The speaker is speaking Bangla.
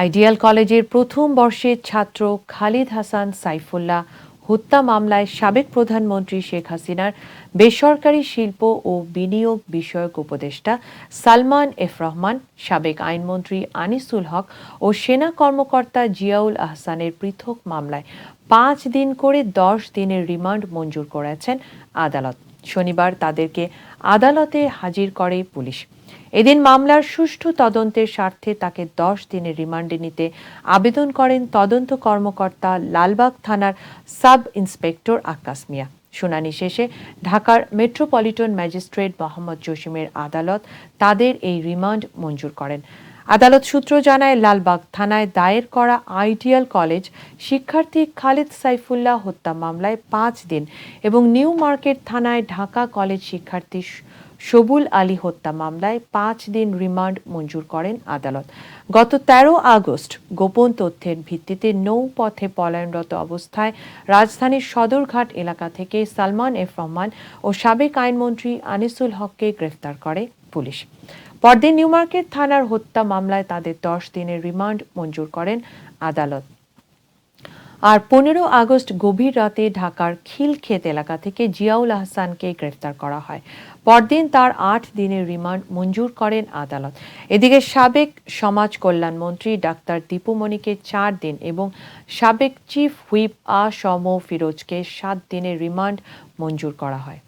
আইডিয়াল কলেজের প্রথম বর্ষের ছাত্র খালিদ হাসান সাইফুল্লাহ হত্যা মামলায় সাবেক প্রধানমন্ত্রী শেখ হাসিনার বেসরকারি শিল্প ও বিনিয়োগ বিষয়ক উপদেষ্টা সালমান এফ রহমান, সাবেক আইনমন্ত্রী আনিসুল হক ও সেনা কর্মকর্তা জিয়াউল আহসানের পৃথক মামলায় পাঁচ দিন করে দশ দিনের রিমান্ড মঞ্জুর করেছেন আদালত। শনিবার তাদেরকে আদালতে হাজির করে পুলিশ। এদিন মামলার সুষ্ঠু তদন্তের স্বার্থে তাকে দশ দিনের রিমান্ডে নিতে আবেদন করেন তদন্ত কর্মকর্তা লালবাগ থানার সাব ইন্সপেক্টর আক্কাস মিয়া। শুনানি শেষে ঢাকার মেট্রোপলিটন ম্যাজিস্ট্রেট মোহাম্মদ জসিমের আদালত তাদের এই রিমান্ড মঞ্জুর করেন। আদালত সূত্র জানায়, লালবাগ থানায় দায়ের করা আইডিয়াল কলেজ শিক্ষার্থী খালিদ সাইফুল্লাহ হত্যা মামলায় পাঁচ দিন এবং নিউ মার্কেট থানায় ঢাকা কলেজ শিক্ষার্থী সবুল আলী হত্যা মামলায় পাঁচ দিন রিমান্ড মঞ্জুর করেন আদালত। গত তেরো আগস্ট গোপন তথ্যের ভিত্তিতে নৌপথে পলায়নরত অবস্থায় রাজধানীর সদরঘাট এলাকা থেকে সালমান এফ রহমান ও সাবেক আইনমন্ত্রী আনিসুল হককে গ্রেফতার করে পুলিশ। পরদিন নিউমার্কেট থানার হত্যা মামলায় তাদের দশ দিনের রিমান্ড মঞ্জুর করেন আদালত। আর পনেরো আগস্ট গভীর রাতে ঢাকার খিলক্ষেত এলাকা থেকে জিয়াউল আহসানকে গ্রেফতার করা হয়। পরদিন তার আট দিনের রিমান্ড মঞ্জুর করেন আদালত। এদিকে সাবেক সমাজ কল্যাণ মন্ত্রী ডাক্তার দীপুমণিকে চার দিন এবং সাবেক চিফ হুইপ আ সম ফিরোজকে সাত দিনের রিমান্ড মঞ্জুর করা হয়।